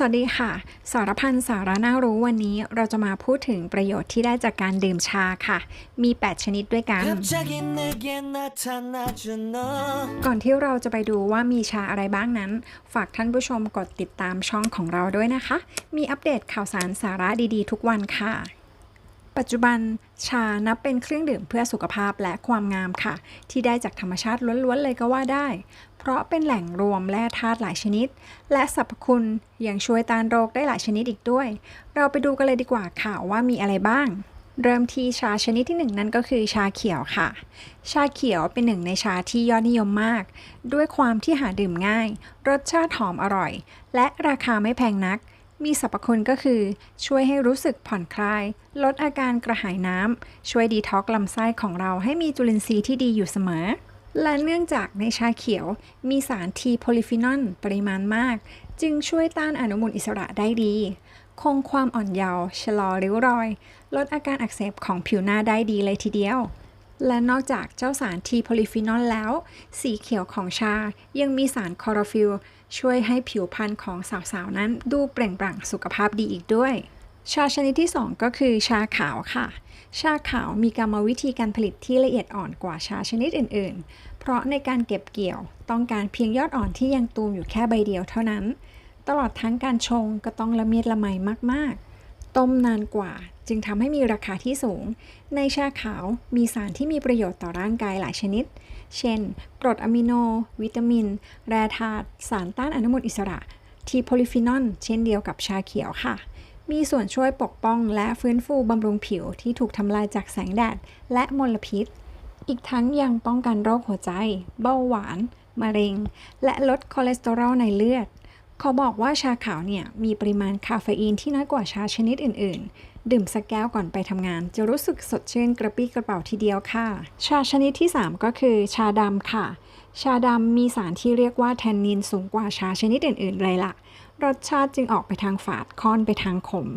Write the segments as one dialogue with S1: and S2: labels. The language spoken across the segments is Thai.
S1: สวัสดีค่ะ สารพันสาระน่ารู้วันนี้เราจะมาพูดถึงประโยชน์ที่ได้จากการดื่มชาค่ะ มี 8 ชนิดด้วยกัน ก่อนที่เราจะไปดูว่ามีชาอะไรบ้างนั้น ฝากท่านผู้ชมกดติดตามช่องของเราด้วยนะคะ มีอัปเดตข่าวสารสาระดีๆ ทุกวันค่ะ ปัจจุบันชานับเป็นเครื่องดื่มเพื่อสุขภาพและความงามค่ะ ที่ได้จากธรรมชาติล้วนๆเลยก็ว่าได้ เพราะเป็นแหล่งรวมแร่ธาตุหลายชนิด และสรรพคุณยังช่วยต้านโรคได้หลายชนิดอีกด้วย เราไปดูกันเลยดีกว่าค่ะว่ามีอะไรบ้าง เริ่มที่ชาชนิดที่หนึ่งนั่นก็คือชาเขียวค่ะ ชาเขียวเป็นหนึ่งในชาที่ยอดนิยมมาก ด้วยความที่หาดื่มง่าย รสชาติหอมอร่อย และราคาไม่แพงนัก มีสรรพคุณก็คือ ช่วยให้รู้สึกผ่อนคลาย ลดอาการกระหายน้ำ ช่วยดีท็อกลำไส้ของเราให้มีจุลินทรีย์ที่ดีอยู่เสมอ และเนื่องจากในชาเขียว มีสารทีโพลิฟีนอลปริมาณมาก จึงช่วยต้านอนุมูลอิสระได้ดี คงความอ่อนเยาว์ชะลอริ้วรอย ลดอาการอักเสบของผิวหน้าได้ดีเลยทีเดียว และนอกจากเจ้าสารทีโพลิฟีนอลแล้ว สีเขียวของชายังมีสารคอโรฟิลล์ช่วยให้ผิวพรรณของสาวๆ นั้นดูเปล่งปลั่งสุขภาพดีอีกด้วย ชาชนิดที่ 2 ก็คือชาขาวค่ะ ชาขาวมีกรรมวิธีการผลิตที่ละเอียดอ่อนกว่าชาชนิดอื่นๆ เพราะในการเก็บเกี่ยวต้องการเพียงยอดอ่อนที่ยังตูมอยู่แค่ใบเดียวเท่านั้น ตลอดทั้งการชงก็ต้องละเมียดละไมมากๆ ต้มนานกว่า จึงทำให้มีราคาที่สูง ในชาขาวมีสารที่มีประโยชน์ต่อร่างกายหลายชนิด เช่น กรดอะมิโน วิตามิน แร่ธาตุสารต้านอนุมูลอิสระ ทีโพลิฟีนอลเช่นเดียวกับชาเขียวค่ะ มีส่วนช่วยปกป้องและฟื้นฟูบำรุงผิวที่ถูกทำลายจากแสงแดดและมลพิษ อีกทั้งยังป้องกันโรคหัวใจ เบาหวาน มะเร็ง และลดคอเลสเตอรอลในเลือด เขาบอกว่าชาขาวเนี่ยมีปริมาณคาเฟอีนที่น้อยกว่าชาชนิดอื่น ๆ ดื่มสักแก้วก่อนไปทำงาน จะรู้สึกสดชื่นกระปรี้กระเป๋าทีเดียวค่ะ ชาชนิดที่ 3 ก็คือ ชาดำค่ะ ชาดำมีสารที่เรียกว่าแทนนินสูงกว่าชาชนิดอื่น ๆ เลยล่ะ รสชาติจึงออกไปทางฝาดค่อนไปทางขม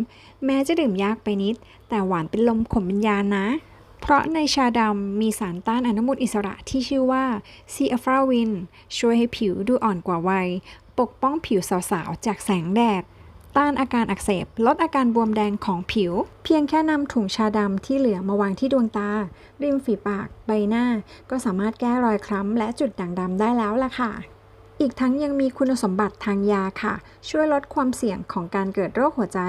S1: แม้จะดื่มยากไปนิด แต่หวานเป็นลมขมเป็นยานะเพราะในชาดำมีสารต้านอนุมูลอิสระที่ชื่อว่าซีอัฟราวิน ช่วยให้ผิวดูอ่อนกว่าวัย ปกป้องผิวสาวๆ จากแสงแดด ต้านอาการอักเสบ ลดอาการบวมแดงของผิว เพียงแค่นำถุงชาดำที่เหลือมาวางที่ดวงตา ริมฝีปาก ใบหน้า ก็สามารถแก้รอยคล้ำและจุดด่างดำได้แล้วล่ะค่ะอีกทั้งยังมีคุณสมบัติทางยาค่ะ ช่วยลดความเสี่ยงของการเกิดโรคหัวใจ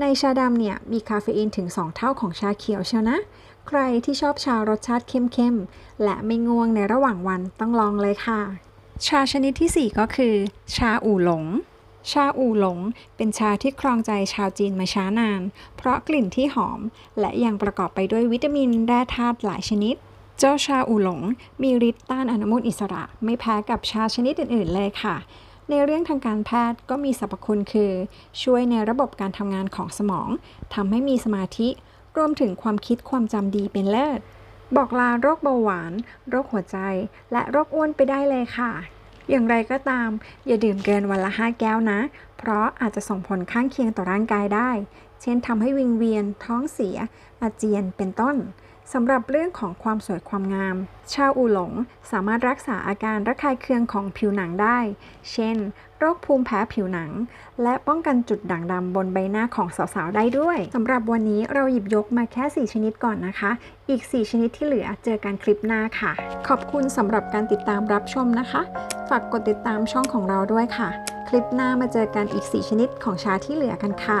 S1: ในชาดำเนี่ย มีคาเฟอีนถึง 2 เท่าของชาเขียวเชียวนะ ใครที่ชอบชารสชาติเข้มๆ และไม่ง่วงในระหว่างวันต้องลองเลยค่ะ ชาชนิดที่ 4 ก็คือ ชาอู่หลง ชาอู่หลง เป็นชาที่ครองใจชาวจีนมาช้านาน เพราะกลิ่นที่หอม และยังประกอบไปด้วยวิตามินแร่ธาตุหลายชนิด เจ้าชาอู่หลง มีฤทธิ์ต้านอนุมูลอิสระ ไม่แพ้กับชาชนิดอื่น ๆ เลยค่ะ ในเรื่องทางการแพทย์ก็มีสรรพคุณคือ ช่วยในระบบการทำงานของสมองทำให้มีสมาธิ รวมถึงความคิดความจำดีเป็นเลิศ บอกลาโรคเบาหวาน โรคหัวใจ และโรคอ้วนไปได้เลยค่ะ อย่างไรก็ตาม อย่าดื่มเกินวันละ 5 แก้วนะ เพราะอาจจะส่งผลข้างเคียงต่อร่างกายได้ เช่นทำให้วิงเวียน ท้องเสีย อาเจียนเป็นต้น สำหรับเรื่องของความสวยความงาม ชาวอูหลงสามารถรักษาอาการระคายเคืองของผิวหนังได้ เช่น โรคภูมิแพ้ผิวหนัง และป้องกันจุดด่างดำบนใบหน้าของสาวๆ ได้ด้วย สำหรับวันนี้เราหยิบยกมาแค่ 4 ชนิดก่อนนะคะ อีก 4 ชนิดที่เหลือเจอกันคลิปหน้าค่ะ ขอบคุณสำหรับการติดตามรับชมนะคะ ฝากกดติดตามช่องของเราด้วยค่ะ คลิปหน้ามาเจอกันอีก 4 ชนิดของชาที่เหลือกันค่ะ